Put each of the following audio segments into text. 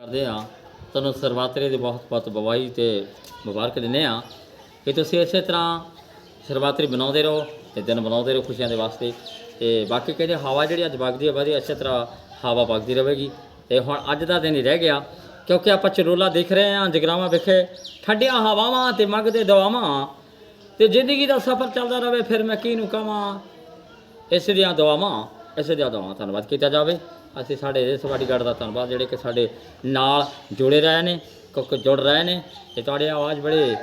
ਕਰਦੇ ਆ ਤੁਹਾਨੂੰ ਸਰਵਾਤਰੇ ਦੀ ਬਹੁਤ ਬਹੁਤ ਬਵਾਈ ਤੇ ਮੁਬਾਰਕ ਦਿੰਦੇ ਆ ਕਿ ਤੁਸੀਂ ਇਸੇ ਤਰ੍ਹਾਂ ਸਰਵਾਤਰੀ ਬਣਾਉਂਦੇ ਰਹੋ ਤੇ ਦਿਨ ਬਣਾਉਂਦੇ ਰਹੋ ਖੁਸ਼ੀਆਂ ਦੇ ਵਾਸਤੇ। ਤੇ ਬਾਕੀ ਕਹਿੰਦੇ ਹਵਾ ਜਿਹੜੀ ਅੱਜ ਵਗਦੀ ਹੈ, ਵਧੀਆ ਇਸੇ ਤਰ੍ਹਾਂ ਹਵਾ ਵਗਦੀ ਰਹੇਗੀ। ਤੇ ਹੁਣ ਅੱਜ ਦਾ ਦਿਨ ਹੀ ਰਹਿ ਗਿਆ, ਕਿਉਂਕਿ ਆਪਾਂ ਚਰੋਲਾ ਦੇਖ ਰਹੇ ਹਾਂ, ਜਗਰਾਵਾਂ ਵਿਖੇ ਠੰਡੀਆਂ ਹਵਾਵਾਂ ਤੇ ਮੰਗਦੇ ਦਵਾਵਾਂ ਤੇ ਜ਼ਿੰਦਗੀ ਦਾ ਸਫ਼ਰ ਚੱਲਦਾ ਰਹੇ, ਫਿਰ ਮੈਂ ਕਿਹਨੂੰ ਕਵਾਂ ਇਸ ਦੀਆਂ ਦੁਆਵਾਂ। ਇਸ ਦੀਆਂ ਦੁਆਵਾਂ ਧੰਨਵਾਦ ਕੀਤਾ ਜਾਵੇ। ਅਸੀਂ ਸਾਡੇ ਇਸ ਬਾਡੀਗਾਰਡ ਦਾ ਧੰਨਵਾਦ ਜਿਹੜੇ ਕਿ ਸਾਡੇ ਨਾਲ ਜੁੜੇ ਰਹੇ ਨੇ ਕਿਉਂਕਿ ਜੁੜ ਰਹੇ ਨੇ ਤੇ ਤੁਹਾਡੀ ਆਵਾਜ਼ ਬੜੇ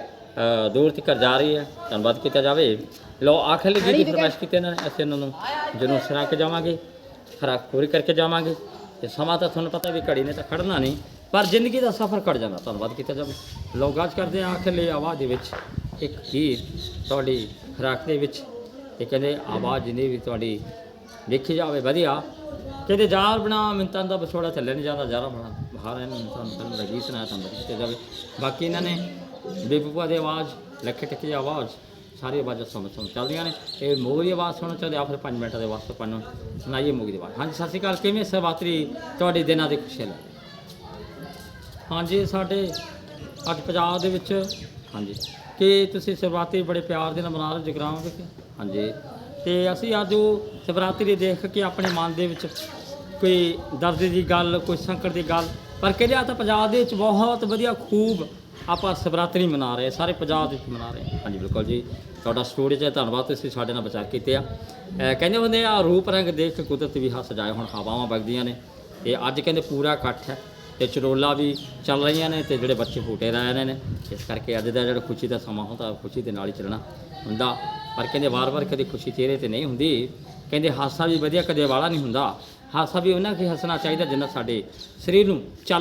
ਦੂਰ ਤੱਕ ਜਾ ਰਹੀ ਹੈ। ਧੰਨਵਾਦ ਕੀਤਾ ਜਾਵੇ। ਲੋ ਆਖਰੀ ਗੀਤ ਦੀ ਫਰਮਾਇਸ਼ ਕੀਤੇ ਇਹਨਾਂ ਨੇ ਅਸੀਂ ਇਹਨਾਂ ਨੂੰ ਜਰੂਰ ਸਰਾ ਕੇ ਜਾਵਾਂਗੇ ਖਰਾਕ ਪੂਰੀ ਕਰਕੇ ਜਾਵਾਂਗੇ। ਤੇ ਸਮਾਂ ਤਾਂ ਤੁਹਾਨੂੰ ਪਤਾ ਵੀ ਘੜੀ ਨੇ ਤਾਂ ਖੜਨਾ ਨਹੀਂ ਪਰ ਜ਼ਿੰਦਗੀ ਦਾ ਸਫ਼ਰ ਕੱਟ ਜਾਂਦਾ। ਧੰਨਵਾਦ ਕੀਤਾ ਜਾਵੇ। ਲੋਕ ਅੱਜ ਕਰਦੇ ਆ ਆਖਰਲੀ ਆਵਾਜ਼ ਦੇ ਵਿੱਚ। ਇੱਕ ਗੀਤ ਤੁਹਾਡੀ ਖਰਾਕ ਦੇ ਵਿੱਚ ਤੇ ਕਹਿੰਦੇ ਆਵਾਜ਼ ਜਿੰਨੀ ਵੀ ਤੁਹਾਡੀ ਵੇਖੀ ਜਾਵੇ ਵਧੀਆ। ਕਹਿੰਦੇ ਜਾਲ ਬਣਾ ਮਿੰਤਾਂ ਦਾ ਵਿਛੋੜਾ ਥੱਲੇ ਨਹੀਂ ਜਾਂਦਾ ਜਾਰਾ ਬਣਾ। ਬਾਹਰ ਇਹਨਾਂ ਨੂੰ ਤੁਹਾਨੂੰ ਤੁਹਾਨੂੰ ਗੀਤ ਸੁਣਾਇਆ ਤੁਹਾਨੂੰ ਦਿੱਤੇ ਜਾਵੇ। ਬਾਕੀ ਇਹਨਾਂ ਨੇ ਬੇਬੂਆ ਦੀ ਆਵਾਜ਼ ਲੱਖੇ ਟੱਕੀ ਆਵਾਜ਼ ਸਾਰੀ ਆਵਾਜ਼ਾਂ ਸਮਝ ਸਮਝ ਚੱਲਦੀਆਂ ਨੇ। ਇਹ ਮੋਗ ਦੀ ਆਵਾਜ਼ ਸੁਣਨਾ ਚਾਹੁੰਦੇ ਆ ਫਿਰ 5 ਮਿੰਟਾਂ ਦੇ ਵਾਸਤੇ ਪੰਨ ਸੁਣਾਈਏ ਮੋਗ ਦੀ ਆਵਾਜ਼। ਹਾਂਜੀ ਸਤਿ ਸ਼੍ਰੀ ਅਕਾਲ ਕਿਵੇਂ ਸਵਾਤਰੀ ਤੁਹਾਡੇ ਦਿਨਾਂ ਦੀ ਖੁਸ਼ੀ ਲੈ ਹਾਂਜੀ ਸਾਡੇ ਅੱਜ ਪੰਜਾਬ ਦੇ ਵਿੱਚ ਹਾਂਜੀ। ਕਿ ਤੁਸੀਂ ਸ਼ਿਵਰਾਤਰੀ ਬੜੇ ਪਿਆਰ ਦੇ ਨਾਲ ਮਨਾ ਰਹੇ ਹੋ ਜਗਰਾਵਾਂ ਵਿਖੇ? ਹਾਂਜੀ। ਤੇ ਅਸੀਂ ਅੱਜ ਉਹ ਸ਼ਿਵਰਾਤਰੀ ਦੇਖ ਕੇ ਆਪਣੇ ਮਨ ਦੇ ਵਿੱਚ ਕੋਈ ਦਰਦ ਦੀ ਗੱਲ, ਕੋਈ ਸੰਕਟ ਦੀ ਗੱਲ, ਪਰ ਕਹਿੰਦੇ ਆ ਤਾਂ ਪੰਜਾਬ ਦੇ ਵਿੱਚ ਬਹੁਤ ਵਧੀਆ ਖੂਬ ਆਪਾਂ ਸ਼ਿਵਰਾਤਰੀ ਮਨਾ ਰਹੇ, ਸਾਰੇ ਪੰਜਾਬ ਦੇ ਵਿੱਚ ਮਨਾ ਰਹੇ ਹਾਂਜੀ, ਬਿਲਕੁਲ ਜੀ। ਤੁਹਾਡਾ ਸਟੂਡੀਓ 'ਚ ਧੰਨਵਾਦ, ਤੁਸੀਂ ਸਾਡੇ ਨਾਲ ਵਿਚਾਰ ਕੀਤੇ ਆ। ਕਹਿੰਦੇ ਹੁੰਦੇ ਆ, ਰੂਪ ਰੰਗ ਦੇਖ ਕੇ ਕੁਦਰਤ ਵੀ ਹੱਸ ਜਾਏ। ਹੁਣ ਹਵਾਵਾਂ ਵਗਦੀਆਂ ਨੇ ਤੇ ਅੱਜ ਕਹਿੰਦੇ ਪੂਰਾ ਇਕੱਠ ਹੈ। ਤੇ ਚਰੋਲਾ ਵੀ ਚੱਲ ਰਹੀਆਂ ਨੇ ਤੇ ਜਿਹੜੇ ਬੱਚੇ ਫੂਟੇ ਰਹਿ ਰਹੇ ਨੇ, ਇਸ ਕਰਕੇ ਅੱਜ ਦਾ ਜਿਹੜਾ ਖੁਸ਼ੀ ਦਾ ਸਮਾਂ ਹੁੰਦਾ, ਖੁਸ਼ੀ ਦੇ ਨਾਲ ਹੀ ਚੱਲਣਾ ਹੁੰਦਾ। ਪਰ ਕਹਿੰਦੇ ਵਾਰ-ਵਾਰ ਕਦੇ ਖੁਸ਼ੀ ਚਿਹਰੇ ਤੇ ਨਹੀਂ ਹੁੰਦੀ, ਕਹਿੰਦੇ ਹਾਸਾ ਵੀ ਵਧੀਆ, ਕਦੇ ਵਾਲਾ ਨਹੀਂ ਹੁੰਦਾ। ਹਾਸਾ ਵੀ ਉਹਨਾਂ ਕੀ ਹੱਸਣਾ ਚਾਹੀਦਾ, ਜਿੰਨਾ ਸਾਡੇ ਸਰੀਰ ਨੂੰ ਚੱਲ